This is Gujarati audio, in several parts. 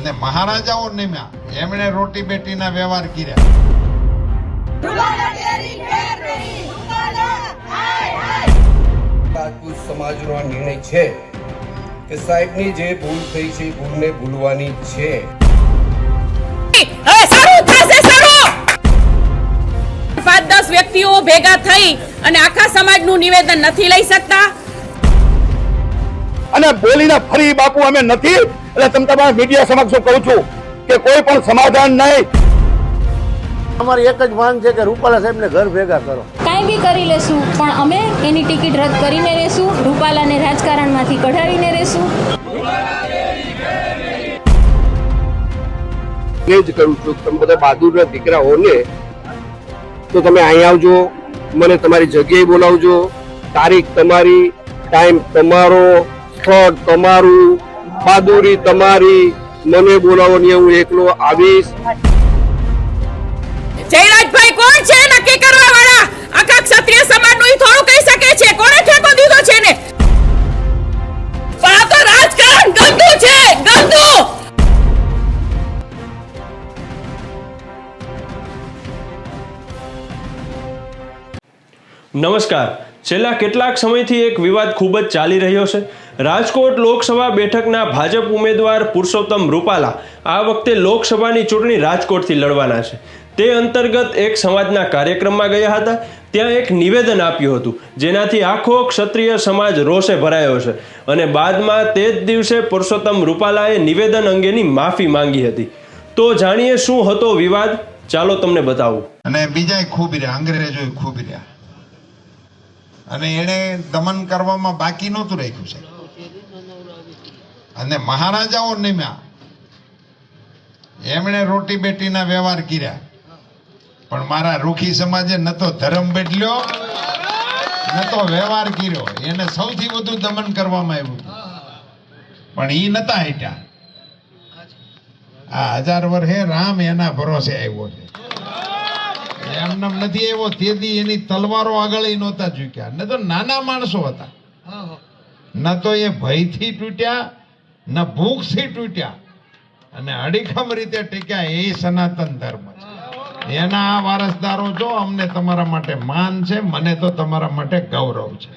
અને મહારાજાઓ નિમ્યા. એમણે રોટી બેટીના વ્યવહાર કર્યા. રાજપૂત સમાજનો આ નિર્ણય છે કે સાહેબની જે ભૂલ થઈ છે ભૂલને ભૂલવાની છે. પાંચ દસ વ્યક્તિઓ ભેગા થઈ અને આખા સમાજનું નિવેદન નથી લઈ શકતા. અને બોલીને ફરી બાપુ અમે નથી એટલે તમે તમારા મીડિયા સમક્ષ હું કહું છું કે કોઈ પણ સમાધાન નહીં. અમારી એક જ માંગ છે કે રૂપાલા સાહેબને ઘર ભેગા કરો. કાંઈ બી કરી લેશું પણ અમે એની ટિકિટ રદ કરીને રહેશું રૂપાલાને રાજકારણમાંથી કઢાવીને રહેશું. એ જ કરું છું તમે બધા બહાદુરના દીકરા હો ને તો તમે અહીં આવજો મને તમારી જગ્યાએ બોલાવજો. તારીખ તમારી ટાઈમ તમારો સ્થળ તમારું. બહાદુરી તમારી મને બોલાવો ને હું એકલો આવીશ. જયરાજભાઈ કોણ છે? નક્કી કરવા વાળા આખા ક્ષત્રિય સમાજનું થોડું કહી શકે છે. કોણે ઠેકો દીધો છે ને પણ આ તો રાજકારણ ગંદુ છે ગંદુ! નમસ્કાર. છેલ્લા કેટલાક સમયથી એક વિવાદ ખૂબ જ ચાલી રહ્યો છે. રાજકોટ લોકસભા બેઠકના ભાજપ ઉમેદવાર પુરુષોત્તમ રૂપાલા આ વખતે લોકસભાની ચૂંટણી રાજકોટથી લડવાના છે. તે અંતર્ગત એક સમાજના કાર્યક્રમમાં ગયા હતા. ત્યાં એક નિવેદન આપ્યું હતું, જેનાથી આખો ક્ષત્રિય સમાજ રોષે ભરાયો છે અને બાદમાં તે જ દિવસે પુરુષોત્તમ રૂપાલાએ નિવેદન અંગેની માફી માંગી હતી. તો જાણીએ શું હતો વિવાદ? ચાલો તમને બતાવું. અને બીજા ખૂબ રહ્યા અંગ્રેજો ખૂબ રહ્યા. અને એણે દમન કરવામાં બાકી નહોતું રાખ્યું છે અને મહારાજાઓ નિમ્યા. એમણે રોટી બેટીના વ્યવહાર કર્યા. પણ મારા રૂખી સમાજે ન તો ધર્મ બદલ્યો ન તો વ્યવહાર કર્યો. એને સૌથી વધુ દમન કરવામાં આવ્યું પણ ઈ નતા હેટ્યા આ હજાર વર્ષે રામ એના ભરોસે આવ્યો છે. એમનામ નથી આવ્યો તેથી એની તલવારો આગળ નહોતા ઝૂક્યા. ન તો નાના માણસો હતા. ન તો એ ભયથી તૂટ્યા ન ભૂખથી તૂટ્યા. અને અડીખમ રીતે ટીક્યા, એ સનાતન ધર્મ છે. એના વારસદારો જો, અમને તમારા માટે માન છે, મને તો તમારા માટે ગૌરવ છે.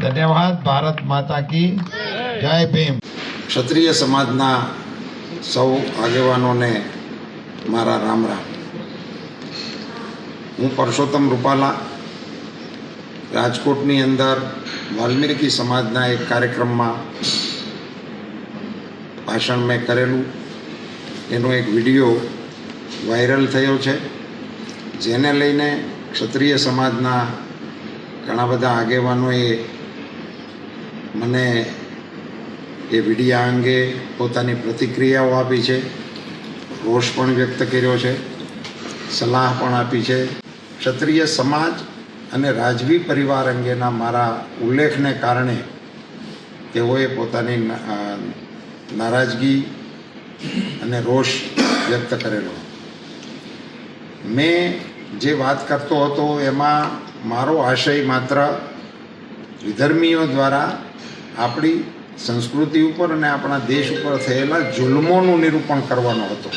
ધન્યવાદ, ભારત માતા કી જય ભીમ. ક્ષત્રિય સમાજના સૌ આગેવાનોને મારા રામ રામ. હું પરસોત્તમ રૂપાલા, રાજકોટની અંદર વાલ્મીકી સમાજના એક કાર્યક્રમમાં ભાષણ મેં કરેલું. એનો એક વીડિયો વાયરલ થયો છે, જેને લઈને ક્ષત્રિય સમાજના ઘણા બધા આગેવાનોએ મને એ વિડીયા અંગે પોતાની પ્રતિક્રિયાઓ આપી છે, રોષ પણ વ્યક્ત કર્યો છે, સલાહ પણ આપી છે. ક્ષત્રિય સમાજ અને રાજવી પરિવાર અંગેના મારા ઉલ્લેખને કારણે તેઓએ પોતાની નારાજગી અને રોષ વ્યક્ત કરેલો. મેં જે વાત કરતો હતો એમાં મારો આશય માત્ર વિધર્મીઓ દ્વારા આપણી સંસ્કૃતિ ઉપર અને આપણા દેશ ઉપર થયેલા જુલ્મોનું નિરૂપણ કરવાનો હતો.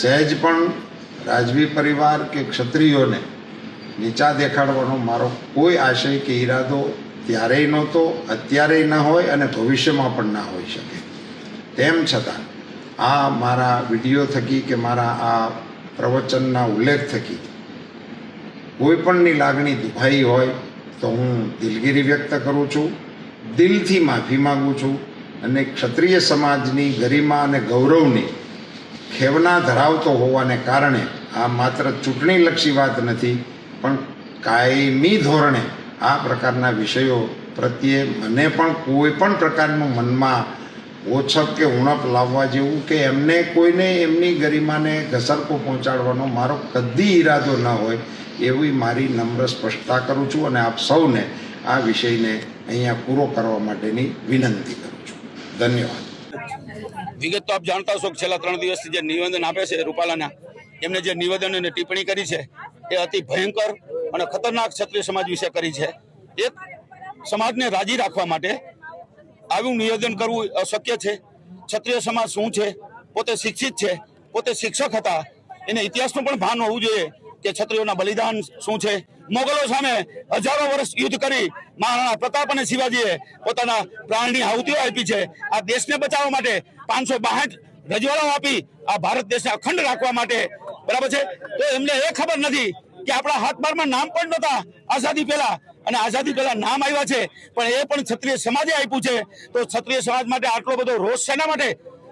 સહેજ પણ રાજવી પરિવાર કે ક્ષત્રિયોને નીચા દેખાડવાનો મારો કોઈ આશય કે ઈરાદો ત્યારેય નહોતો, અત્યારેય ન હોય અને ભવિષ્યમાં પણ ના હોઈ શકે. તેમ છતાં આ મારા વીડિયો થકી કે મારા આ પ્રવચનના ઉલ્લેખ થકી કોઈપણની લાગણી દુભાઈ હોય તો હું દિલગીરી વ્યક્ત કરું છું, દિલથી માફી માગું છું અને ક્ષત્રિય સમાજની ગરિમા અને ગૌરવની ખેવના ધરાવતો હોવાને કારણે આ માત્ર ચૂંટણીલક્ષી વાત નથી, પણ કાયમી ધોરણે આ પ્રકારના વિષયો પ્રત્યે મને પણ કોઈ પણ પ્રકારનું મનમાં ઓછપ કે ઉણપ લાવવા જેવું કે એમને કોઈને એમની ગરિમાને ઘસરકો પહોંચાડવાનો મારો કદી ઈરાદો ન હોય એવી મારી નમ્ર સ્પષ્ટતા કરું છું અને આપ સૌને આ વિષયને અહીંયા પૂરો કરવા માટેની વિનંતી કરું છું. ધન્યવાદ. વિગત તો આપ જાણતા હશો છેલ્લા ત્રણ દિવસથી જે નિવેદન આપે છે રૂપાલાના, એમને જે નિવેદન અને ટિપ્પણી કરી છે, એ અતિ ભયંકર અને ખતરનાક ક્ષત્રિય સમાજ વિશે કરી છે. એક સમાજને રાજી રાખવા માટે આવું નિવેદન કરવું અશક્ય છે? ક્ષત્રિય સમાજ શું છે? પોતે શિક્ષિત છે? પોતે શિક્ષક હતા? એને ઇતિહાસનું પણ ભાન હોવું જોઈએ કે ક્ષત્રિયોના બલિદાન શું છે? મોગલો સામે હજારો વર્ષ યુદ્ધ કરી મહારાણા પ્રતાપ અને શિવાજીએ પોતાના પ્રાણની આહુતિઓ આપી છે. આ દેશને બચાવવા માટે પાંચસો બાસઠ રજવાડાઓ આપી આ ભારત દેશને અખંડ રાખવા માટે. બરાબર છે? તો એમને એ ખબર નથી કે આપણા હાથ બારમાં નામ પણ નહોતા. આઝાદી પહેલા અને આઝાદી પહેલા નામ આવ્યા છે, પણ એ પણ ક્ષત્રિય સમાજે આપ્યું છે. તો ક્ષત્રિય સમાજ માટે આટલો બધો રોષ શેના માટે?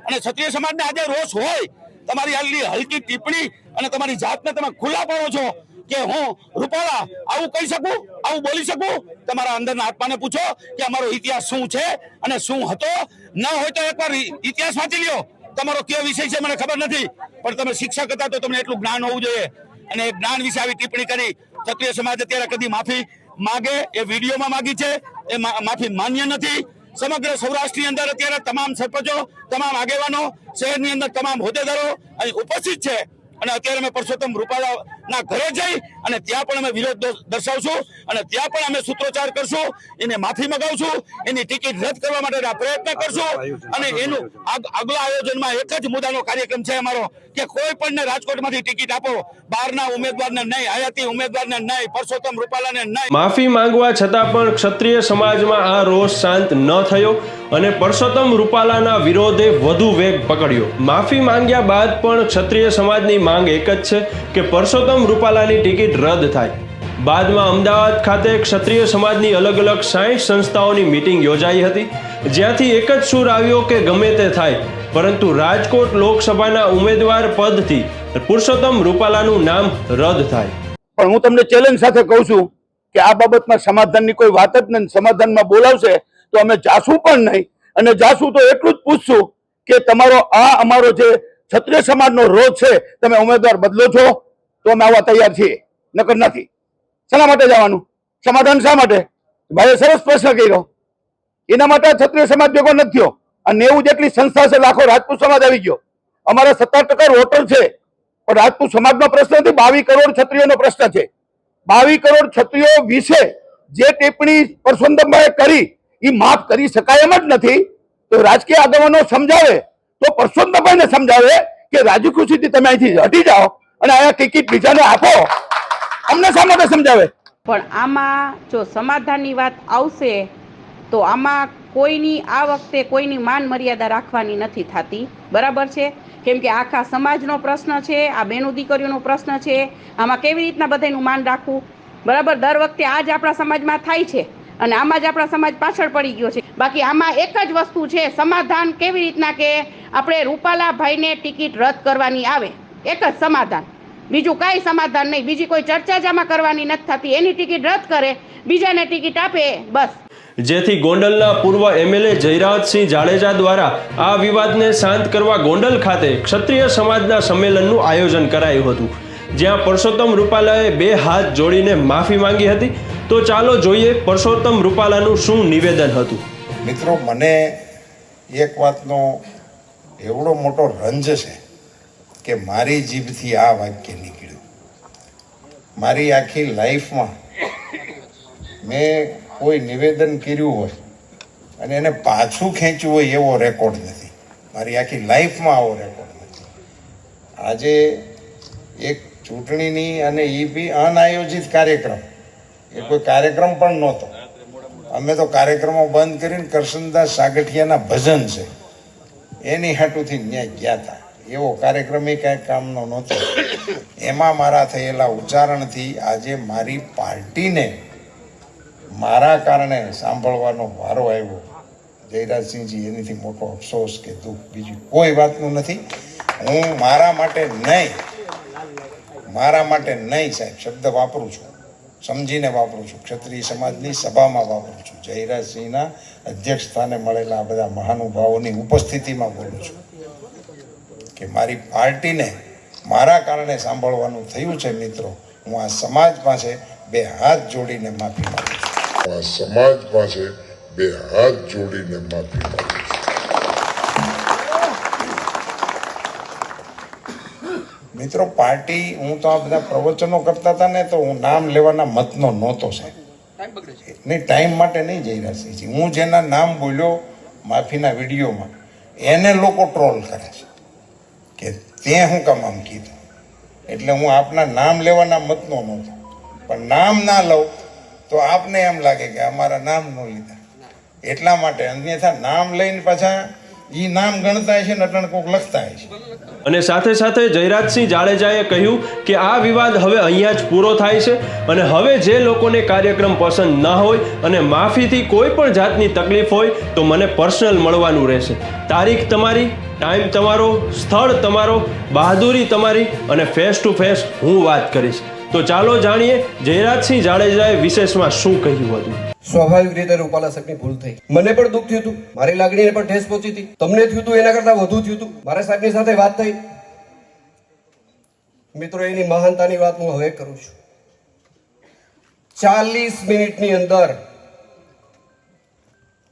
અને ક્ષત્રિય સમાજને આજે રોષ હોય, તમારી આટલી હલકી ટિપ્પણી અને તમારી જાતને તમે ખુલ્લા પાડો છો કે હું રૂપાલા આવું કહી શકું, આવું બોલી શકું? તમારા અંદરના આત્માને પૂછો કે અમારો ઇતિહાસ શું છે અને શું હતો? ન હોય તો એકવાર ઇતિહાસ વાંચી લ્યો. તમારો કયો વિષય છે મને ખબર નથી, પણ તમે શિક્ષક હતા તો તમને એટલું જ્ઞાન હોવું જોઈએ. અને એ જ્ઞાન વિશે આવી ટિપ્પણી કરી. ક્ષત્રિય સમાજ અત્યારે કદી માફી માગે, એ વિડીયોમાં માગી છે, એ માફી માન્ય નથી. સમગ્ર સૌરાષ્ટ્રની અંદર અત્યારે તમામ સરપંચો, તમામ આગેવાનો, શહેરની અંદર તમામ હોદ્દેદારો અહીં ઉપસ્થિત છે. અને અત્યારે અમે પરસોત્તમ રૂપાલાના ઘરે જઈ અને ત્યાં પણ અમે વિરોધ દર્શાવશું અને ત્યાં પણ અમે સૂત્રોચ્ચાર કરશું, એને માફી મગાવશું, એની ટિકિટ રદ કરવા માટેના પ્રયત્ન કરશું અને એનું આગલા આયોજનમાં એક જ મુદ્દાનો કાર્યક્રમ છે અમારો કે કોઈ પણને રાજકોટમાંથી ટિકિટ આપો, બહારના ઉમેદવારને નહીં હયાતી ઉમેદવારને નહીં, પરસોત્તમ રૂપાલાને નહીં. માફી માંગવા છતાં પણ ક્ષત્રિય સમાજમાં આ રોષ શાંત ન થયો અને પરસોત્તમ રૂપાલાના વિરોધે વધુ વેગ પકડ્યો. માફી માંગ્યા બાદ પણ ક્ષત્રિય સમાજની માંગ એક જ છે કે પરસોત્તમ રૂપાલાની ટિકિટ રદ થાય. બાદમાં અમદાવાદ ખાતે ક્ષત્રિય સમાજની અલગ અલગ સાઠ સંસ્થાઓની મિટિંગ યોજાઈ હતી, જ્યાંથી એક જ સૂર આવ્યો કે ગમે તે થાય. પરંતુ રાજકોટ લોકસભાના ઉમેદવાર પદથી પુરુષોત્તમ રૂપાલાનું નામ રદ થાય. પણ હું તમને ચેલેન્જ સાથે કહું છું કે આ બાબતમાં સમાધાનની કોઈ વાત જ નહીં, સમાધાનમાં બોલાવશે તો અમે જાશું પણ નહીં. અને જાશું તો એટલું જ પૂછશું કે તમારો આ અમારો જે ક્ષત્રિય સમાજનો રોજ છે, તમે ઉમેદવાર બદલો છો. તો અમે આવવા તૈયાર છીએ. નકર નથી. શાના માટે જવાનું? સમાધાન શા માટે? ભાઈએ સરસ પ્રશ્ન કર્યો. એના માટે ક્ષત્રિય સમાજ ભેગો નથી થયો. અને નેવું જેટલી સંસ્થા છે, લાખો રાજપૂત સમાજ આવી ગયો. અમારા સત્તર ટકા વોટર છે. પણ રાજપૂત સમાજનો પ્રશ્ન નથી, બાવીસ કરોડ ક્ષત્રિયોનો પ્રશ્ન છે. બાવીસ કરોડ ક્ષત્રિયો વિશે જે ટિપ્પણી પરસોત્તમભાઈએ કરી એ માફ કરી શકાય એમ જ નથી. તો રાજકીય આગેવાનો સમજાવે, તો પરસોત્તમભાઈને સમજાવે કે રાજી તમે અહીંથી હટી જાઓ. અને આ ટિકિટ બીજાને આપો. અમને શા માટે સમજાવે? પણ આમાં જો સમાધાનની વાત આવશે, તો આમાં કોઈની આ વખતે કોઈની માન મર્યાદા રાખવાની નથી થતી. બરાબર છે? કેમ કે આખા સમાજનો પ્રશ્ન છે, આ બેનો દીકરીઓનો પ્રશ્ન છે, આમાં કેવી રીતના બધાનું માન રાખવું? બરાબર? દર વખતે આ જ આપણા સમાજમાં થાય છે અને આમાં જ આપણા સમાજ પાછળ પડી ગયો છે. બાકી આમાં એક જ વસ્તુ છે, સમાધાન કેવી રીતના કે આપણે રૂપાલાભાઈને ટિકિટ રદ કરવાની આવે. એક જ સમાધાન. બીજું કાંઈ સમાધાન નહીં. બીજી કોઈ ચર્ચા જ આમાં કરવાની નથી થતી. એની ટિકિટ રદ કરે બીજાને ટિકિટ આપે બસ. જેથી ગોંડલના પૂર્વ એમએલએ જયરાજસિંહ જાડેજા દ્વારા આ વિવાદને શાંત કરવા ગોંડલ ખાતે ક્ષત્રિય સમાજના સંમેલનનું આયોજન કરાયું હતું. જ્યાં પરસોત્તમ રૂપાલાએ બે હાથ જોડીને માફી માંગી હતી. તો ચાલો જોઈએ પરસોત્તમ રૂપાલાનું શું નિવેદન હતું. મિત્રો મને એક વાતનો એવડો મોટો રંજ છે. કે મારી જીભથી આ વાક્ય નીકળ્યું. મારી આખી લાઈફમાં મેં કોઈ નિવેદન કર્યું હોય અને એને પાછું ખેંચવું હોય એવો રેકોર્ડ નથી. મારી આખી લાઈફમાં આવો રેકોર્ડ નથી. આજે એક ચૂંટણીની અને એ બી અનાયોજિત કાર્યક્રમ. એ કોઈ કાર્યક્રમ પણ નહોતો. અમે તો કાર્યક્રમો બંધ કરીને કરશનદાસ સાગઠિયાના ભજન છે. એની હાટુથી ન્યાય ગયા હતા એવો કાર્યક્રમ એ કાંઈ કામનો નહોતો. એમાં મારા થયેલા ઉચ્ચારણથી આજે મારી પાર્ટીને મારા કારણે સાંભળવાનો વારો આવ્યો. જયરાજસિંહજી, એનીથી મોટો અફસોસ કે દુઃખ, બીજું કોઈ વાતનું નથી. હું મારા માટે નહીં, મારા માટે નહીં સાહેબ, શબ્દ વાપરું છું, સમજીને વાપરું છું, ક્ષત્રિય સમાજની સભામાં વાપરું છું. જયરાજસિંહના અધ્યક્ષ સ્થાને મળેલા આ બધા મહાનુભાવોની ઉપસ્થિતિમાં બોલું છું. કે મારી પાર્ટીને મારા કારણે સાંભળવાનું થયું છે મિત્રો હું આ સમાજ પાસે બે હાથ જોડીને માફી માંગુ છું. આ સમાજ પાસે બે હાથ જોડીને માફી માંગુ છું. મિત્રો પાર્ટી હું તો આ બધા પ્રવચનો કરતા હતા ને તો હું નામ લેવાના મતનો નહોતો સાહેબ. નહીં ટાઈમ માટે નહીં જઈ રહ્યા હું જેના નામ બોલ્યો માફીના વિડીયોમાં એને લોકો ટ્રોલ કરે છે. કે તે હું કામ કીધું. એટલે હું આપના નામ લેવાના મતનો નહોતો પણ નામ ના લઉં તો આપને એમ લાગે કે અમારા નામ ન લીધા. એટલા માટે અન્યથા નામ લઈને પાછા અને સાથે સાથે જયરાજસિંહ જાડેજાએ કહ્યું કે આ વિવાદ હવે અહીંયા જ પૂરો થાય છે અને હવે જે લોકોને કાર્યક્રમ પસંદ ન હોય અને માફીથી કોઈ પણ જાતની તકલીફ હોય તો મને પર્સનલ મળવાનું રહેશે. તારીખ તમારી, ટાઈમ તમારો, સ્થળ તમારો, બહાદુરી તમારી અને ફેસ ટુ ફેસ હું વાત કરીશ. તો ચાલો જાણીએ જયરાજસિંહ જાડેજાએ વિશેષમાં શું કહ્યું હતું. સ્વાભાવિક રીતે રૂપાલા સાહેબની ભૂલ થઈ. મને પણ દુઃખ થયું હતું. મારી લાગણીને પણ ઠેસ પહોંચી હતી. તમને થયું હતું, એના કરતા વધુ થયું હતું. મારા સાહેબની સાથે વાત થઈ. મિત્રો, એની મહાનતાની વાત હું હવે કરું છું. ચાલીસ મિનિટની અંદર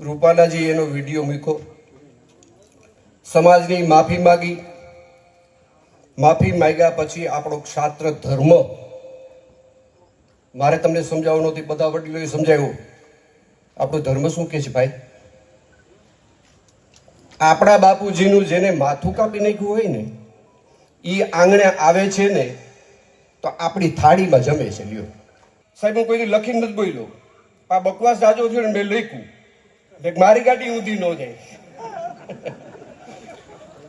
રૂપાલાજી એનો વીડિયો મૂક્યો. સમાજની માફી માગી. માફી માગ્યા પછી આપણો ક્ષાત્ર ધર્મ મારે તમને સમજાવવું નથી બધા વડીલોએ સમજાવ્યું. આપણો ધર્મ શું કે છે ભાઈ? આપણા બાપુજીનું જેને માથું કાપી નાખ્યું હોય ને એ આંગણે આવે છે ને, તો આપણી થાળીમાં જમે છે, લ્યો. સાહેબ, હું કોઈ લખીને નથી બોલ્યો. આ બકવાસ જાજો થયો ને મેં લખ્યું. મારી ગાડી ઊંધી ન જાય.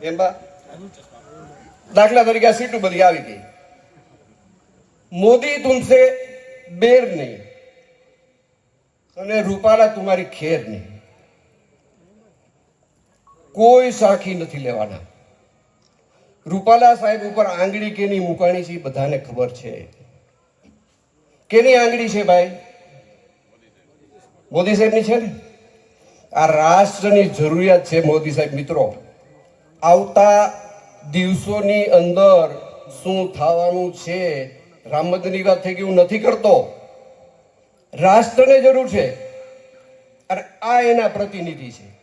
એમ બા, દાખલા તરીકે આ સીટું બધી આવી ગઈ. મોદી તુમસે બેર નહીં અને રૂપાલા તમારી ખેર નહીં કોઈ સાખી નથી લેવાના. રૂપાલા સાહેબ ઉપર આંગળી કેની મુકાણી છે બધાને ખબર છે. કેની આંગળી છે ભાઈ? મોદી સાહેબની છે ને? આ રાષ્ટ્રની જરૂરિયાત છે મોદી સાહેબ મિત્રો. આવતા દિવસોની અંદર શું થવાનું છે રામ મંદિરની વાત થઈ ગઈ હું નથી કરતો? રાષ્ટ્રને જરૂર છે. અને આ એના પ્રતિનિધિ છે.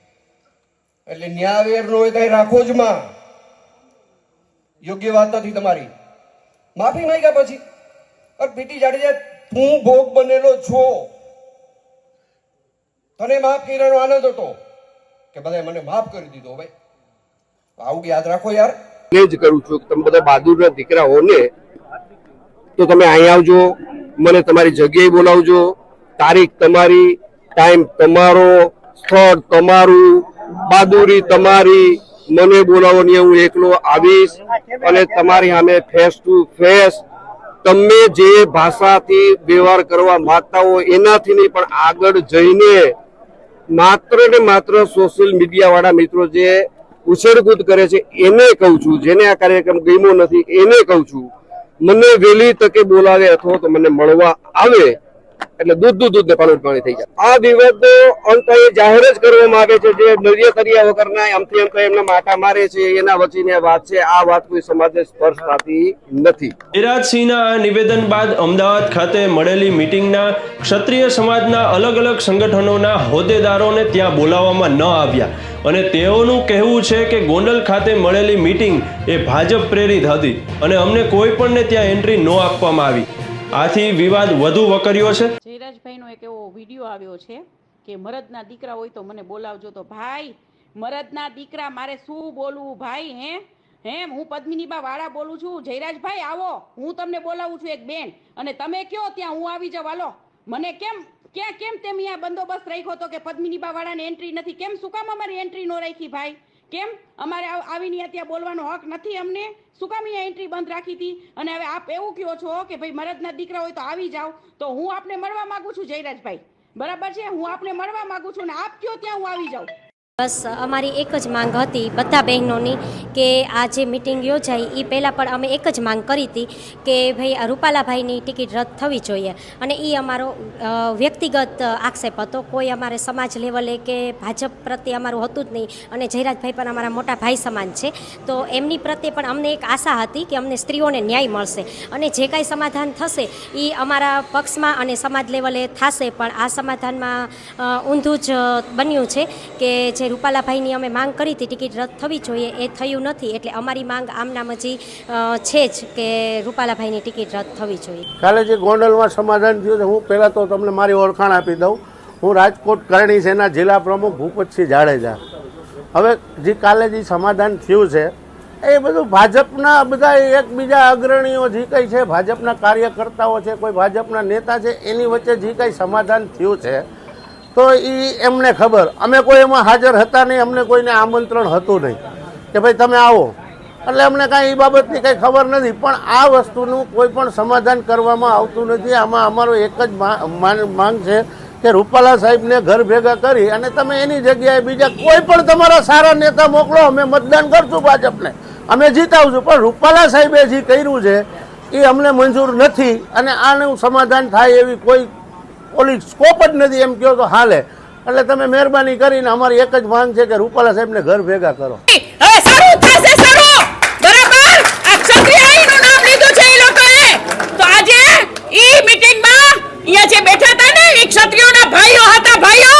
એટલે ન્યાવેર નો હોય કઈ રાખો જ માં. યોગ્ય વાત નથી તમારી. માફી માંગ્યા પછી. અરે પીટી જાડેજા તું ભોગ બનેલો છો. તને માફ કર્યાનો આનંદ હતો કે બધા મને માફ કરી દીધો ભાઈ. આવું યાદ રાખો યાર. એ જ કરું છું તમે બધા બહાદુરના દીકરા હો ને તો તમે અહીં આવજો, મને તમારી જગ્યાએ બોલાવજો. તારીખ તમારી ટાઈમ તમારો, સ્થળ તમારું, બહાદુરી તમારી. મને બોલાવો ને હું એકલો આવીશ અને તમારી સામે ફેસ ટુ ફેસ તમે જે ભાષાથી વ્યવહાર કરવા માંગતા હો એનાથી નહીં, પણ આગળ જઈને માત્ર ને માત્ર સોશિયલ મીડિયા વાળા મિત્રો જે ઉછેરકૂદ કરે છે, એને કહું છું, જેને આ કાર્યક્રમ ગમ્યો નથી, એને કહું છું મને વહેલી તકે બોલાવે અથવા તો મને મળવા આવે એટલે દૂધ દૂધ દૂધ ને પાણી થઈ જાય. આ દિવસનો અંત જાહેર જ કરવામાં આવે છે જે નર્ય કર્યા વગરના આમથી એમ એમના માટા મારે છે, એના વચ્ચેની વાત છે. આ વાત કોઈ સમાજને સ્પર્શ થતી નથી. વિરાજસિંહના આ નિવેદન બાદ અમદાવાદ ખાતે મળેલી મિટિંગના ક્ષત્રિય સમાજના અલગ અલગ સંગઠનોના હોદ્દેદારોને ત્યાં બોલાવવામાં ન આવ્યા. અને તેઓનું કહેવું છે કે ગોંડલ ખાતે મળેલી મિટિંગ એ ભાજપ પ્રેરિત હતી અને અમને કોઈ પણને ત્યાં એન્ટ્રી ન આપવામાં આવી. આથી વિવાદ વધુ વકર્યો છે. જયરાજભાઈનો એક એવો વીડિયો આવ્યો છે કે મરદના દીકરા હોય તો મને બોલાવજો તો ભાઈ, મરદના દીકરા મારે શું બોલવું ભાઈ, હે? હેમ, હું પદ્મિનીબા વાળા બોલું છું. જયરાજભાઈ, આવો. હું તમને બોલાવું છું એક બેન. અને તમે કયો ત્યાં? હું આવી જાવ હાલો. મને કેમ, ક્યાં, કેમ તેમ અહીંયા બંદોબસ્ત રાખ્યો તો કે પદ્મિનીબા વાળાને એન્ટ્રી નથી? કેમ, શું કામ અમારી એન્ટ્રી ન રાખી ભાઈ? કેમ? અમારે આવ- આવીને ત્યાં બોલવાનો હક નથી અમને? શું કામ અહીંયા એન્ટ્રી બંધ રાખી હતી? અને હવે આપ એવું કહો છો કે ભાઈ મરદના દીકરા હોય તો આવી જાઓ. તો હું આપને મળવા માંગુ છું જયરાજભાઈ. બરાબર છે? હું આપને મળવા માંગુ છું ને આપ કયો ત્યાં હું આવી જાઉં. બસ અમારી એક જ માંગ હતી બધા બહેનોની કે આ જે મિટિંગ યોજાઈ એ પહેલાં પણ અમે એક જ માંગ કરી હતી કે ભાઈ આ રૂપાલાભાઈની ટિકિટ રદ થવી જોઈએ. અને એ અમારો વ્યક્તિગત આક્ષેપ હતો. કોઈ અમારે સમાજ લેવલે કે ભાજપ પ્રત્યે અમારું હતું જ નહીં અને જયરાજભાઈ પણ અમારા મોટા ભાઈ સમાન છે. તો એમની પ્રત્યે પણ અમને એક આશા હતી કે અમને સ્ત્રીઓને ન્યાય મળશે. અને જે કાંઈ સમાધાન થશે એ અમારા પક્ષમાં અને સમાજ લેવલે થશે. પણ આ સમાધાનમાં ઊંધું જ બન્યું છે કે જે રૂપાલાભાઈની અમે માંગ કરી હતી, ટિકિટ રદ થવી જોઈએ, એ થયું નથી. એટલે અમારી માંગ આમનામ હજી છે જ કે રૂપાલાભાઈની ટિકિટ રદ થવી જોઈએ. કાલે જે ગોંડલમાં સમાધાન થયું હું પહેલાં તો તમને મારી ઓળખાણ આપી દઉં. હું રાજકોટ કરણી સેના જિલ્લા પ્રમુખ ભૂપતસિંહ જાડેજા. હવે જે કાલે જે સમાધાન થયું છે, એ બધું ભાજપના બધા એકબીજા અગ્રણીઓ જે કંઈ છે, ભાજપના કાર્યકર્તાઓ છે, કોઈ ભાજપના નેતા છે, એની વચ્ચે જે કંઈ સમાધાન થયું છે તો એ એમને ખબર. અમે કોઈ એમાં હાજર હતા નહીં, અમને કોઈને આમંત્રણ હતું નહીં કે ભાઈ તમે આવો. એટલે અમને કાંઈ એ બાબતની કંઈ ખબર નથી. પણ આ વસ્તુનું કોઈ પણ સમાધાન કરવામાં આવતું નથી. આમાં અમારો એક જ માંગ છે કે રૂપાલા સાહેબને ઘર ભેગા કરી અને તમે એની જગ્યાએ બીજા કોઈ પણ તમારા સારા નેતા મોકલો. અમે મતદાન કરશું ભાજપને. અમે જીતાવશું. પણ રૂપાલા સાહેબે જે કર્યું છે એ અમને મંજૂર નથી અને આનું સમાધાન થાય એવી કોઈ ઓલી સ્કોપ જ નથી એમ કહો તો હાલે. એટલે તમે મહેરબાની કરીને અમારી એક જ માંગ છે કે રૂપાલા સાહેબને ઘર ભેગા કરો હવે શરૂ થશે શરૂ બરાબર આ ક્ષત્રિય આઈનું નામ લીધું છે એ લોકોએ તો આજે ઈ મીટિંગમાં અહીંયા જે બેઠા હતા ને એ ક્ષત્રિયોના ભાઈઓ હતા ભાઈઓ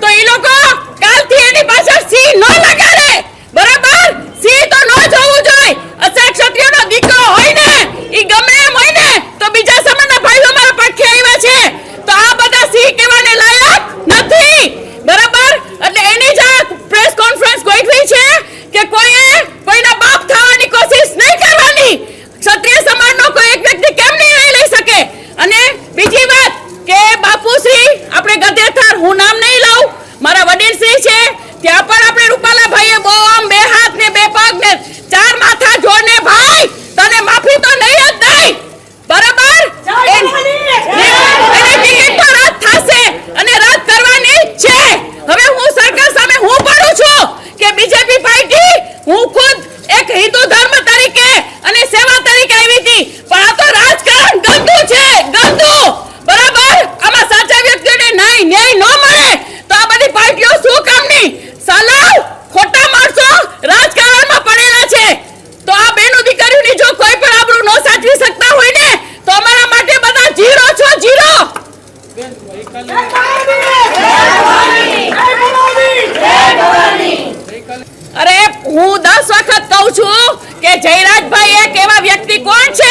તો એ લોકો કાલથી એની પાછળ સી ન લગાડે બરાબર સી તો ન જોવું જોઈએ અસલ ક્ષત્રિયોનો દીકરો હોય ને ઈ ગમે એમ હોય ને તો બીજા સમાજના ભાઈઓ મારા પડખે આવ્યા છે તો આ બધા સી કહેવાને લાયક નથી બરાબર એટલે એની જ આ પ્રેસ કોન્ફરન્સ ગોઠવી છે કે કોઈએ કોઈના બાપ થવાની કોશિશ નહીં કરવાની ક્ષત્રિય સમાજનો કોઈ એક વ્યક્તિ કેમ નિર્ણય લઈ શકે અને બીજી વાત કે બાપુશ્રી આપણે ગધેથર હું નામ નહીં લઉં મારા વડીલ શ્રી છે ત્યાં પણ આપણે રૂપાલા ભાઈએ બહુ આમ બે હાથ ને બે પગ ને ચાર માથા જોડને ભાઈ તને માફી તો નહીં જ નહીં બરાબર એન- ને- એને ટિકિટ તો રદ થશે અને રદ કરવાની જ છે હવે હું સરકાર સામે હું પડું છું કે બીજેપી પાર્ટી હું ખુદ એક હિન્દુ ધર્મ તરીકે અને સેવા તરીકે આવી હતી પણ આ તો રાજકારણ ગંદુ છે ગંદુ બરાબર આમાં સાચા વ્યક્તિઓને ન્યાય ન્યાય ન મળે તો આ બધી પાર્ટીઓ શું કામની સલાવ ખોટા માણસો રાજકારણમાં પડેલા છે તો આ બેનો દીકરીઓની જો કોઈ પણ આબરૂ ન સાચવી શકતા હોય ને તો અમારા માટે બધા જીરો છો જીરો અરે હું દસ વખત કહું છું કે જયરાજભાઈ, એક એવા વ્યક્તિ કોણ છે?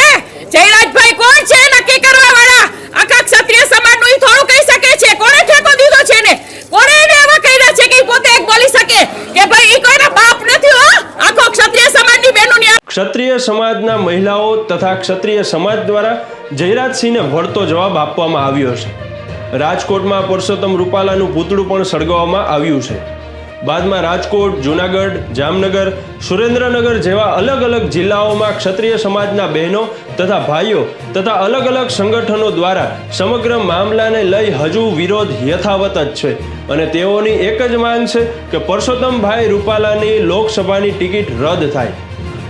જયરાજભાઈ કોણ છે? નક્કી કરવા વાળા આખા ક્ષત્રિય સમાજનું ઈ થોડું કહી શકે છે. કોણે ઠેકો દીધો છે ને કોણે એને એવા કર્યા છે કે પોતે એક બોલી શકે? કે ભાઈ, ઈ કોઈના બાપ નથી, હો? આખો ક્ષત્રિય સમાજની બહેનોની ક્ષત્રિય સમાજના મહિલાઓ તથા ક્ષત્રિય સમાજ દ્વારા જયરાજસિંહને વળતો જવાબ આપવામાં આવ્યો છે. રાજકોટમાં પરસોત્તમ રૂપાલાનું પૂતળું પણ સળગાવવામાં આવ્યું છે. બાદમાં રાજકોટ, જૂનાગઢ, જામનગર, સુરેન્દ્રનગર જેવા અલગ અલગ જિલ્લાઓમાં ક્ષત્રિય સમાજના બહેનો તથા ભાઈઓ તથા અલગ અલગ સંગઠનો દ્વારા સમગ્ર મામલાને લઈ હજુ વિરોધ યથાવત જ છે. અને તેઓની એક જ માંગ છે કે પરસોત્તમભાઈ રૂપાલાની લોકસભાની ટિકિટ રદ થાય.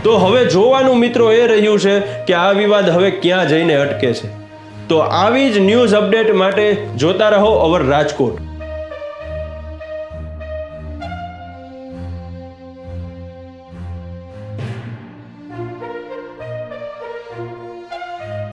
તો હવે જોવાનું મિત્રો એ રહ્યું છે કે આ વિવાદ હવે ક્યાં જઈને અટકે છે. તો આવી જ ન્યૂઝ અપડેટ માટે જોતા રહો અવર રાજકોટ.